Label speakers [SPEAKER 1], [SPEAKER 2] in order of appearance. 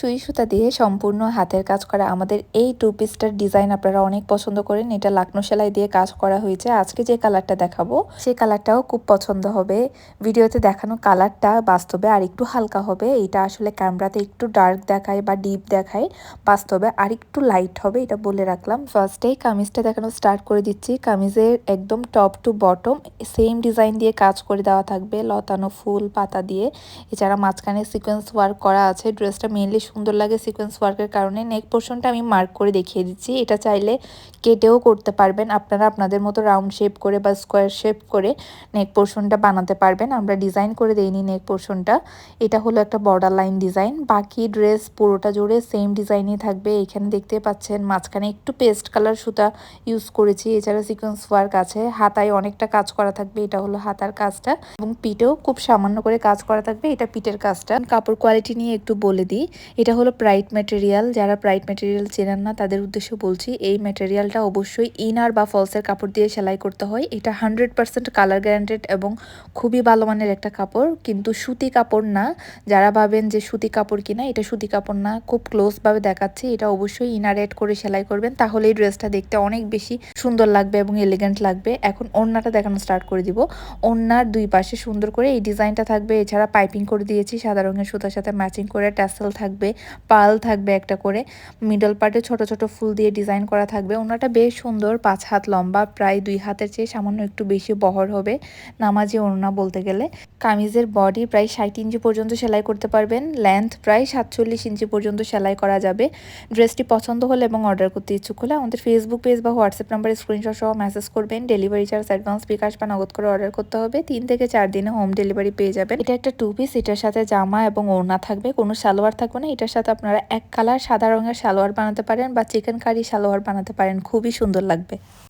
[SPEAKER 1] সুই সুতা দিয়ে সম্পূর্ণ হাতের কাজ করা আমাদের এই টু পিসটার ডিজাইন আপনারা অনেক পছন্দ করেন। এটা লাকনো সেলাই দিয়ে কাজ করা হয়েছে। আজকে যে কালারটা দেখাবো, সেই কালারটাও খুব পছন্দ হবে। ভিডিওতে দেখানো কালারটা বাস্তবে আর একটু হালকা হবে। এটা আসলে ক্যামেরাতে একটু ডার্ক দেখায় বা ডিপ দেখায়। বাস্তবে আর একটু লাইট হবে, এটা বলে রাখলাম। ফার্স্টেই কামিজটা দেখানো স্টার্ট করে দিচ্ছি। কামিজের একদম top to bottom same design দিয়ে কাজ করে দেওয়া থাকবে। লতানো ফুল, পাতা দিয়ে। এছাড়া মাঝখানে সিকোয়েন্স ওয়ার্ক করা আছে। ড্রেসটা মেনলি সুন্দর লাগে সিকোয়েন্স ওয়ার্কের কারণে। নেক পোর্শনটা আমি মার্ক করে দেখিয়ে দিচ্ছি। এটা চাইলে কেটেও করতে পারবেন। আপনারা আপনাদের মতো রাউন্ড শেপ করে বা স্কোয়ার শেপ করে নেক পোর্শনটা বানাতে পারবেন। আমরা ডিজাইন করে দেইনি নেক পোর্শনটা এটা হলো একটা বর্ডার লাইন ডিজাইন বাকি ড্রেস পুরোটা জুড়ে সেম ডিজাইনই থাকবে। এখানে দেখতে পাচ্ছেন মাঝখানে একটু পেস্ট কালার সুতা ইউজ করেছি। এছাড়া সিকোয়েন্স ওয়ার্ক আছে। হাতায় অনেকটা কাজ করা থাকবে। এটা হলো হাতার কাজটা। এবং পিঠেও খুব সামান্য করে কাজ করা থাকবে। এটা পিঠের কাজটা। কাপড় কোয়ালিটি নিয়ে একটু বলে দিই। এটা হলো প্রাইট ম্যাটেরিয়াল যারা প্রাইট ম্যাটেরিয়াল চেনেন না, তাদের উদ্দেশ্যে বলছি, এই ম্যাটেরিয়ালটা অবশ্যই ইনার বা ফলসের কাপড় দিয়ে সেলাই করতে হয়। এটা হান্ড্রেড পার্সেন্ট কালার গ্যারান্টেড এবং খুবই ভালো মানের একটা কাপড়, কিন্তু সুতি কাপড় না। যারা ভাবেন যে সুতি কাপড় কিনা, এটা সুতি কাপড় না। খুব ক্লোজভাবে দেখাচ্ছে, এটা অবশ্যই ইনার এড করে সেলাই করবেন তাহলে এই ড্রেসটা দেখতে অনেক বেশি সুন্দর লাগবে এবং এলিগেন্ট লাগবে। এখন ওড়নাটা দেখানো স্টার্ট করে দিব। ওড়নার দুই পাশে সুন্দর করে এই ডিজাইনটা থাকবে। এছাড়া পাইপিং করে দিয়েছি, সাদা রঙের সুতার সাথে ম্যাচিং করে ট্যাসেল থাকবে, পাল থাকবে একটা করে। মিডল পার্টে ছোট ছোট ফুল দিয়ে ডিজাইন করা থাকবে। ওনাটা বেশ সুন্দর, পাঁচ হাত লম্বা, প্রায় দুই হাতের চেয়ে সামান্য একটু বেশি বহর হবে, নামাজি ওড়না বলতে গেলে। কামিজের বডি প্রায় ষাট ইঞ্চি পর্যন্ত সেলাই করতে পারবেন। লেন্থ প্রায় সাতচল্লিশ ইঞ্চি পর্যন্ত সেলাই করা যাবে। ড্রেসটি পছন্দ হলে এবং অর্ডার করতে ইচ্ছুক হলে আমাদের ফেসবুক পেজ বা হোয়াটসঅ্যাপ নাম্বারে স্ক্রিনশট সহ মেসেজ করবেন। ডেলিভারি চার্জ অ্যাডভান্স বিকাশ বা নগদ করে অর্ডার করতে হবে। তিন থেকে চার দিনে হোম ডেলিভারি পেয়ে যাবেন। এটা একটা টু পিস এটার সাথে জামা এবং ওড়না থাকবে। কোনো সালোয়ার থাকবে না এটার সাথে আপনারা এক কালার সাদা রঙের সালোয়ার বানাতে পারেন বা চিকেন কারি সালোয়ার বানাতে পারেন। খুবই সুন্দর লাগবে।